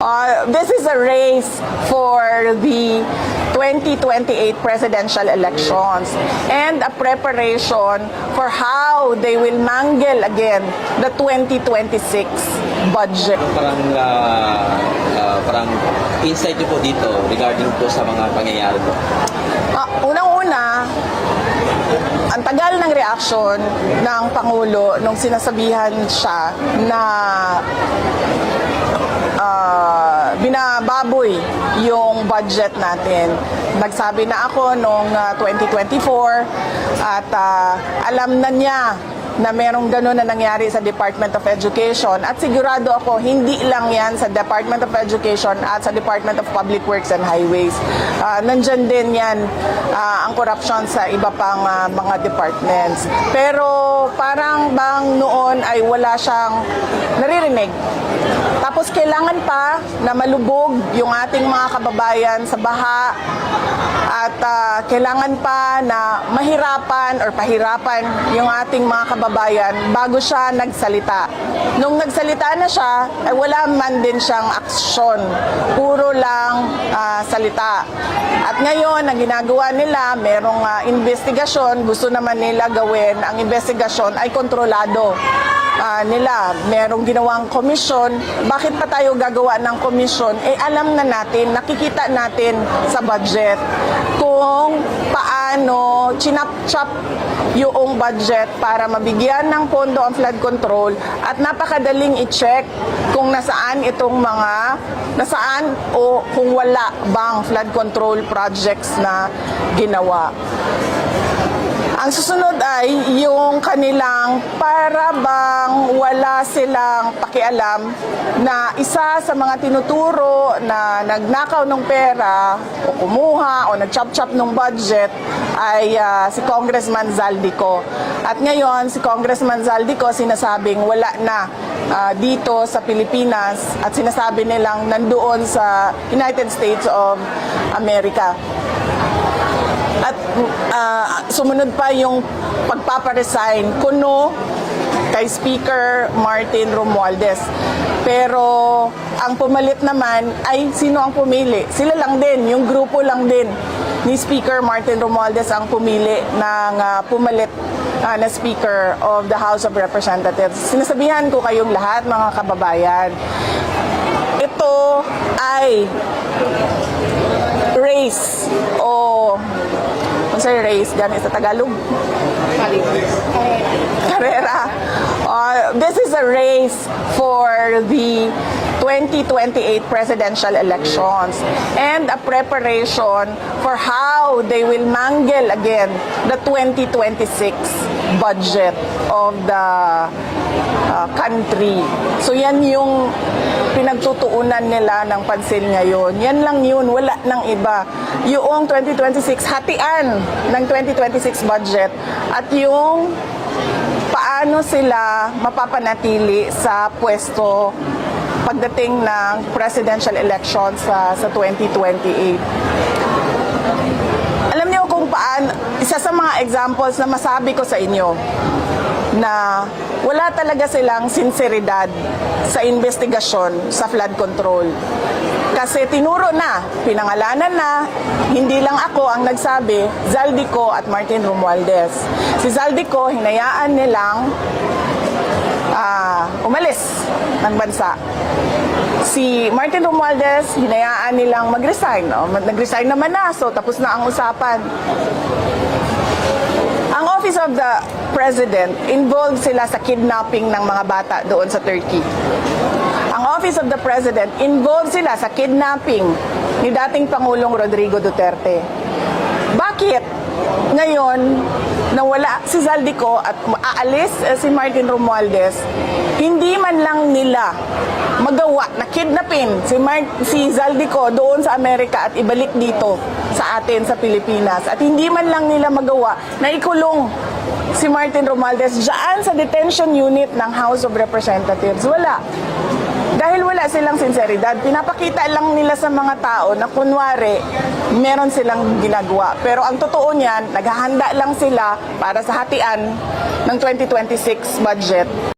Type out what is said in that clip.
Uh, this is a race for the 2028 presidential elections and a preparation for how they will mangle again the 2026 budget. parang ah, ah, parang insight niyo po dito regarding po sa mga pangyayari po. Ah, Unang-una, ang tagal ng reaksyon ng Pangulo nung sinasabihan siya na binababoy yung budget natin. Nagsabi na ako noong ah, 2024 at ah, alam na niya na merong gano'n na nangyari sa Department of Education at sigurado ako hindi lang yan sa Department of Education at sa Department of Public Works and Highways. Ah, nandyan din yan ah, ang corruption sa iba pang ah, mga departments. Pero parang bang noon ay wala siyang naririnig. Tapos kailangan pa na malubog yung ating mga kababayan sa baha at ah, kailangan pa na mahirapan or pahirapan yung ating mga kababayan bago siya nagsalita. Nung nagsalita na siya, ay wala man din siyang aksyon. Puro lang ah, salita. At ngayon, ang ginagawa nila, merong ah, investigasyon, gusto naman nila gawin, ang investigasyon ay kontrolado ah, nila. Merong ginawang komisyon. Bakit pa tayo gagawa ng komisyon? Eh alam na natin, nakikita natin sa budget kung paano chinap-chap yung budget para mabigyan ng pondo ang flood control at napakadaling i-check kung nasaan itong mga nasaan o kung wala bang flood control projects na ginawa. Ang susunod ay yung kanilang para bang wala silang pakialam na isa sa mga tinuturo na nagnakaw ng pera o kumuha o nag-chop-chop ng budget ay ah, si Congressman Zaldico. At ngayon, si Congressman Zaldico sinasabing wala na ah, dito sa Pilipinas at sinasabi nilang nandoon sa United States of America. Ah, sumunod pa yung pagpaparesign kuno kay Speaker Martin Romualdez. Pero ang pumalit naman ay sino ang pumili? Sila lang din, yung grupo lang din ni Speaker Martin Romualdez ang pumili ng ah, pumalit ah, na Speaker of the House of Representatives. Sinasabihan ko kayong lahat mga kababayan, ito ay race sa'yo race, gani sa Tagalog? Carrera. Uh, this is a race for the 2028 presidential elections and a preparation for how they will mangle again the 2026 budget of the uh, country. So yan yung pinagtutuunan nila ng pansin ngayon. Yan lang yun, wala nang iba. Yung 2026, hatian ng 2026 budget at yung paano sila mapapanatili sa pwesto pagdating ng presidential election sa, sa 2028. Alam niyo kung paano, isa sa mga examples na masabi ko sa inyo na wala talaga silang sinseridad sa investigasyon sa flood control. Kasi tinuro na, pinangalanan na, hindi lang ako ang nagsabi, Zaldico at Martin Romualdez. Si Zaldico, hinayaan nilang ah, umalis ng bansa. Si Martin Romualdez, hinayaan nilang mag-resign. No? Nag-resign naman na, so tapos na ang usapan. Ang Office of the President, involved sila sa kidnapping ng mga bata doon sa Turkey. Ang Office of the President, involved sila sa kidnapping ni dating Pangulong Rodrigo Duterte. Bakit ngayon nawala si Zaldico at aalis eh, si Martin Romualdez, hindi man lang nila magawa na kidnapin si, Mar- si Zaldico doon sa Amerika at ibalik dito sa atin sa Pilipinas. At hindi man lang nila magawa na ikulong si Martin Romualdez dyan sa detention unit ng House of Representatives. Wala. Dahil wala silang sinseridad, pinapakita lang nila sa mga tao na kunwari, meron silang ginagawa. Pero ang totoo niyan, naghahanda lang sila para sa hatian ng 2026 budget.